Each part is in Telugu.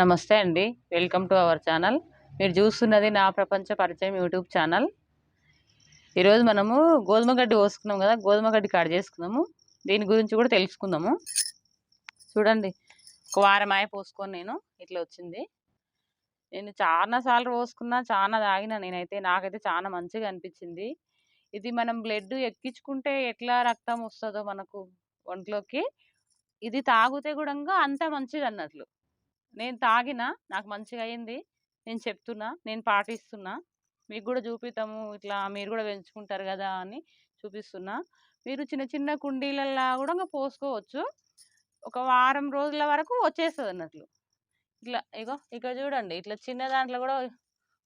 నమస్తే అండి. Welcome to our channel. మీరు చూస్తున్నది నా ప్రపంచ పరిచయం యూట్యూబ్ ఛానల్. ఈరోజు మనము గోధుమ గడ్డి పోసుకున్నాం కదా గోధుమ గడ్డి కట్ చేసుకున్నాము. దీని గురించి కూడా తెలుసుకుందాము. చూడండి ఒక వారం ఆయ పోసుకొని నేను ఇట్లా వచ్చింది. నేను చాలా సార్లు పోసుకున్నా చాలా తాగిన నేనైతే నాకైతే చాలా మంచిగా అనిపించింది. ఇది మనం బ్లడ్ ఎక్కించుకుంటే ఎట్లా రక్తం వస్తుందో మనకు ఒంట్లోకి. ఇది తాగితే కూడా అంత మంచిది అన్నట్లు. నేను తాగిన నాకు మంచిగా అయింది. నేను చెప్తున్నా నేను పాటిస్తున్నా. మీకు కూడా చూపిస్తాము ఇట్లా మీరు కూడా పెంచుకుంటారు కదా అని చూపిస్తున్నా. మీరు చిన్న చిన్న కుండీలల్లో కూడా ఇంకా పోసుకోవచ్చు. ఒక వారం రోజుల వరకు వచ్చేస్తుంది అన్నట్లు. ఇట్లా ఇగో ఇక్కడ చూడండి ఇట్లా చిన్న దాంట్లో కూడా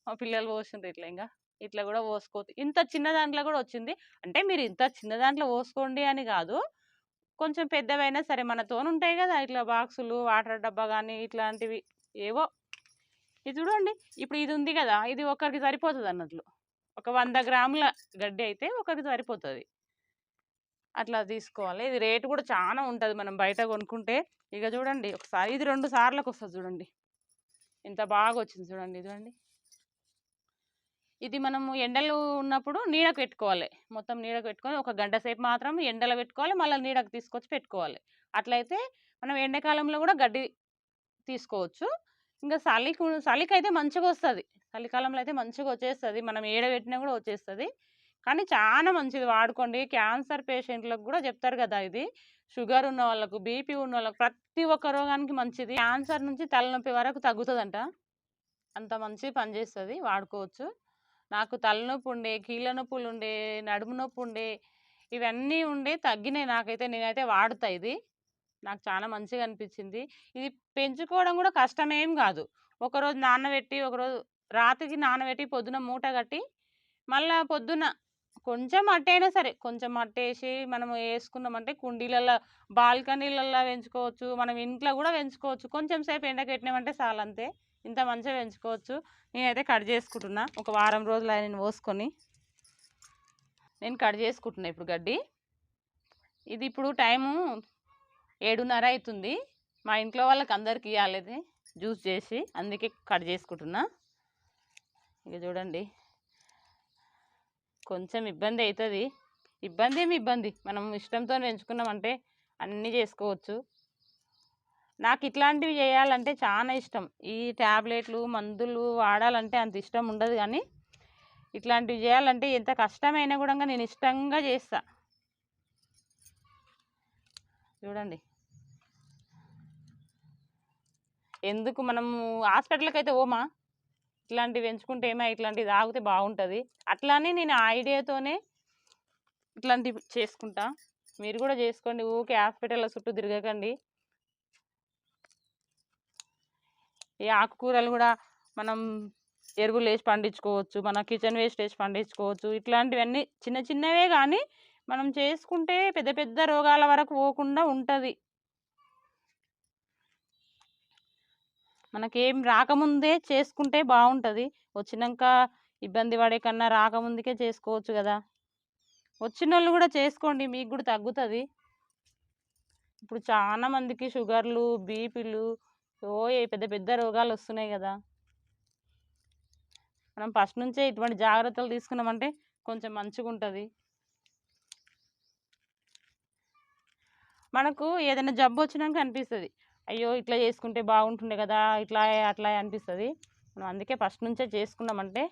మా పిల్లలు పోసిండ్రు ఇట్లా ఇంకా ఇట్లా కూడా పోసుకోవచ్చు ఇంత చిన్న దాంట్లో కూడా వచ్చింది. అంటే మీరు ఇంత చిన్న దాంట్లో పోసుకోండి అని కాదు. కొంచెం పెద్దవైనా సరే మనతో ఉంటాయి కదా! ఇట్లా బాక్సులు వాటర్ డబ్బా కానీ ఇట్లాంటివి. ఏవో. ఇది చూడండి. ఇప్పుడు ఇది ఉంది కదా! ఇది ఒకరికి సరిపోతుంది అన్నట్లు. ఒక వంద గ్రాముల గడ్డి అయితే ఒకరికి సరిపోతుంది. అట్లా తీసుకోవాలి. ఇది రేటు కూడా చాలా ఉంటుంది మనం బయట కొనుక్కుంటే. ఇక చూడండి ఒకసారి ఇది రెండు సార్లకు వస్తుంది చూడండి. ఎంత బాగా వచ్చింది చూడండి ఇది చూడండి ఇది మనము ఎండలు ఉన్నప్పుడు నీడకు పెట్టుకోవాలి. మొత్తం నీడకు పెట్టుకొని ఒక గంట సేపు మాత్రం ఎండలో పెట్టుకోవాలి. మళ్ళీ నీడకు తీసుకొచ్చి పెట్టుకోవాలి. అట్లయితే మనం ఎండాకాలంలో కూడా గడ్డి తీసుకోవచ్చు. ఇంకా చలికి చలికి అయితే మంచిగా వస్తుంది. చలికాలంలో అయితే మంచిగా వచ్చేస్తుంది. మనం ఏడబెట్టినా కూడా వచ్చేస్తుంది. కానీ చాలా మంచిది. వాడుకోండి. క్యాన్సర్ పేషెంట్లకు కూడా చెప్తారు కదా ఇది. షుగర్ ఉన్న వాళ్ళకు బీపీ ఉన్న వాళ్ళకు ప్రతి ఒక్క రోగానికి మంచిది. క్యాన్సర్ నుంచి తలనొప్పి వరకు తగ్గుతుందంట. అంత మంచి పనిచేస్తుంది. వాడుకోవచ్చు. నాకు తలనొప్పి ఉండే కీళ్ళ నొప్పులు ఉండే నడుము నొప్పి ఉండే ఇవన్నీ ఉండే తగ్గినాయి నాకైతే. నేనైతే వాడుతా ఇది. నాకు చాలా మంచిగా అనిపించింది. ఇది పెంచుకోవడం కూడా కష్టమేం కాదు. ఒకరోజు నానబెట్టి ఒకరోజు రాత్రికి నానబెట్టి పొద్దున మూట కట్టి మళ్ళా పొద్దున కొంచెం అట్టైనా సరే కొంచెం అట్టేసి మనం వేసుకున్నామంటే కుండీలలో బాల్కనీలలో పెంచుకోవచ్చు మనం ఇంట్లో కూడా పెంచుకోవచ్చు. కొంచెం సేపు ఎండకెట్టినామంటే చాలంతే. ఇంత మంచిగా పెంచుకోవచ్చు. నేనైతే కట్ చేసుకుంటున్నా. ఒక వారం రోజులు ఆయన పోసుకొని. నేను కట్ చేసుకుంటున్నా ఇప్పుడు గడ్డి. ఇది ఇప్పుడు టైము ఏడున్నర అవుతుంది మా ఇంట్లో వాళ్ళకి అందరికి ఇవ్వాలి జ్యూస్ చేసి. అందుకే కట్ చేసుకుంటున్నా. ఇక చూడండి. కొంచెం ఇబ్బంది అవుతుంది. ఇబ్బంది ఏమి ఇబ్బంది. మనం ఇష్టంతో పెంచుకున్నామంటే అన్నీ చేసుకోవచ్చు. నాకు ఇట్లాంటివి చేయాలంటే చాలా ఇష్టం. ఈ ట్యాబ్లెట్లు మందులు వాడాలంటే అంత ఇష్టం ఉండదు కానీ ఇట్లాంటివి చేయాలంటే ఎంత కష్టమైనా కూడా నేను ఇష్టంగా చేస్తా. చూడండి. ఎందుకు మనము హాస్పిటల్కి అయితే ఓమా ఇట్లాంటివి పెంచుకుంటే ఏమో ఇట్లాంటివి తాగితే బాగుంటుంది. అట్లానే నేను ఆ ఐడియాతోనే ఇట్లాంటివి చేసుకుంటా. మీరు కూడా చేసుకోండి. ఊకే హాస్పిటల్లో చుట్టూ తిరగకండి. ఈ ఆకుకూరలు కూడా మనం ఎరువులు వేసి పండించుకోవచ్చు మన కిచెన్ వేస్ట్ వేసి పండించుకోవచ్చు. ఇట్లాంటివన్నీ చిన్న చిన్నవే కానీ మనం చేసుకుంటే పెద్ద పెద్ద రోగాల వరకు పోకుండా ఉంటుంది. మనకేం రాకముందే చేసుకుంటే బాగుంటుంది. వచ్చినాక ఇబ్బంది పడే కన్నా రాకముందుకే చేసుకోవచ్చు కదా. వచ్చిన వాళ్ళు కూడా చేసుకోండి మీకు కూడా తగ్గుతుంది. ఇప్పుడు చాలా మందికి షుగర్లు బీపీలు ఓ పెద్ద పెద్ద రోగాలు వస్తున్నాయి కదా. మనం ఫస్ట్ నుంచే ఇటువంటి జాగ్రత్తలు తీసుకున్నామంటే కొంచెం మంచిగా ఉంటుంది మనకు ఏదైనా జబ్బు వచ్చినాక అనిపిస్తుంది అయ్యో ఇట్లా చేసుకుంటే బాగుంటుండే కదా ఇట్లా అట్లా అనిపిస్తుంది. మనం అందుకే ఫస్ట్ నుంచే చేసుకున్నామంటే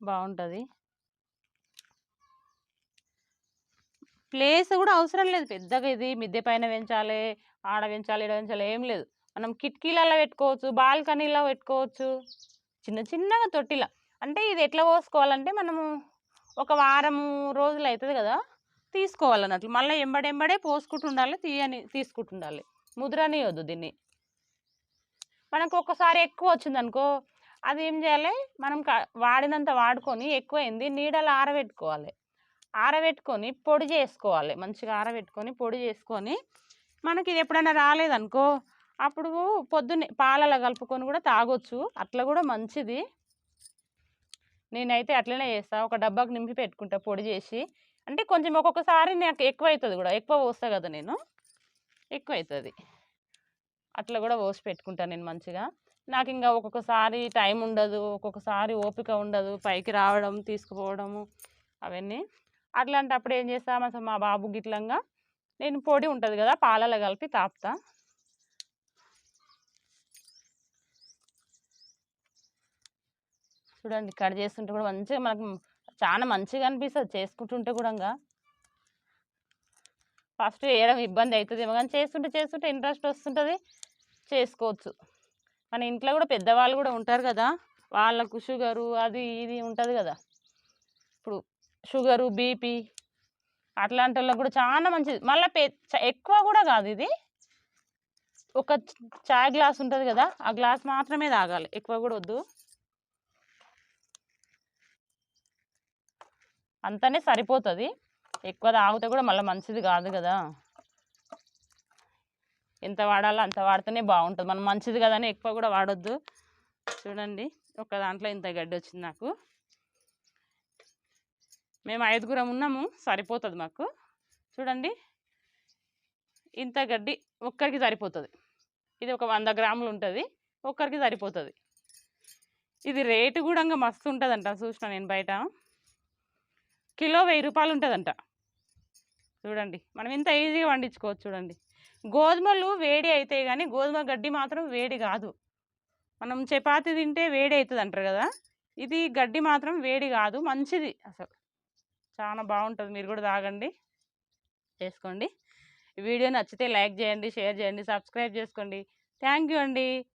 బాగుంటుంది. ప్లేస్ కూడా అవసరం లేదు పెద్దగా ఇది మిద్దె పైన పెంచాలి ఆడ పెంచాలి ఇడ పెంచాలి ఏం లేదు. మనం కిటికీలలో పెట్టుకోవచ్చు బాల్కనీలో పెట్టుకోవచ్చు చిన్న చిన్నగా తొట్టిల. అంటే ఇది ఎట్లా పోసుకోవాలంటే మనము ఒక వారం రోజులు అవుతుంది కదా తీసుకోవాలన్నట్లు. మళ్ళీ ఎంబడెంబడే పోసుకుంటుండాలి తీయని తీసుకుంటుండాలి. ముద్రనియొద్దు దీన్ని. మనకు ఒక్కసారి ఎక్కువ వచ్చింది అనుకో అది ఏం చేయాలి? మనం వాడినంత వాడుకొని ఎక్కువైంది నీడలో ఆరబెట్టుకోవాలి. ఆరబెట్టుకొని పొడి చేసుకోవాలి. మంచిగా ఆరబెట్టుకొని పొడి చేసుకొని మనకి ఇది ఎప్పుడైనా రాలేదనుకో అప్పుడు పొద్దున్నే పాలలో కలుపుకొని కూడా తాగొచ్చు. అట్లా కూడా మంచిది. నేనైతే అట్లనే చేస్తా. ఒక డబ్బాకు నింపి పెట్టుకుంటా పొడి చేసి. అంటే కొంచెం ఒక్కొక్కసారి నాకు ఎక్కువ అవుతుంది కూడా. ఎక్కువ పోస్తా కదా నేను. ఎక్కువ అవుతుంది అట్లా కూడా పోసి పెట్టుకుంటాను నేను మంచిగా. నాకు ఇంకా ఒక్కొక్కసారి టైం ఉండదు. ఒక్కొక్కసారి ఓపిక ఉండదు. పైకి రావడం తీసుకుపోవడము అవన్నీ. అట్లాంటప్పుడు ఏం చేస్తాం? అసలు మా బాబు గిట్లంగా నేను పొడి ఉంటుంది కదా పాలలో కలిపి తాపుతా. చూడండి కట్ చేస్తుంటే కూడా మంచిగా మనకు చాలా మంచిగా అనిపిస్తుంది చేసుకుంటుంటే కూడా ఫస్ట్ వేయడం ఇబ్బంది అవుతుందేమో కానీ చేస్తుంటే చేస్తుంటే ఇంట్రెస్ట్ వస్తుంటుంది చేసుకోవచ్చు. మన ఇంట్లో కూడా పెద్దవాళ్ళు కూడా ఉంటారు కదా వాళ్ళకు షుగరు అది ఇది ఉంటుంది కదా. ఇప్పుడు షుగరు బీపీ అట్లాంటి వాళ్ళకి కూడా చాలా మంచిది. మళ్ళీ పె చ- ఎక్కువ కూడా కాదు ఇది. ఒక చాయ్ గ్లాస్ ఉంటుంది కదా ఆ గ్లాస్ మాత్రమే తాగాలి. ఎక్కువ కూడా వద్దు. అంతనే సరిపోతుంది. ఎక్కువ తాగితే కూడా మళ్ళీ మంచిది కాదు కదా. ఎంత వాడాలో అంత వాడితేనే బాగుంటుంది. మనం మంచిది కదా అని ఎక్కువ కూడా వాడొద్దు. చూడండి ఒక దాంట్లో ఇంత గడ్డి వచ్చింది నాకు. మేము ఐదుగురం ఉన్నాము సరిపోతుంది మాకు. చూడండి ఇంత గడ్డి ఒక్కరికి సరిపోతుంది. ఇది ఒక వంద గ్రాములు ఉంటుంది ఒక్కరికి సరిపోతుంది. ఇది రేటు కూడా ఇంకా మస్తు ఉంటుందంట చూసిన నేను బయట. కిలో వెయ్యి రూపాయలు ఉంటుందంట చూడండి మనం ఇంత ఈజీగా వండించుకోవచ్చు చూడండి. గోధుమలు వేడి అవుతాయి కానీ గోధుమ గడ్డి మాత్రం వేడి కాదు. మనం చపాతి తింటే వేడి అవుతుంది అంటారు కదా ఇది గడ్డి మాత్రం వేడి కాదు మంచిది అసలు. చాలా బాగుంటుంది మీరు కూడా తాగండి. చేసుకోండి. వీడియో నచ్చితే లైక్ చేయండి షేర్ చేయండి సబ్స్క్రైబ్ చేసుకోండి. థ్యాంక్ యూ అండి.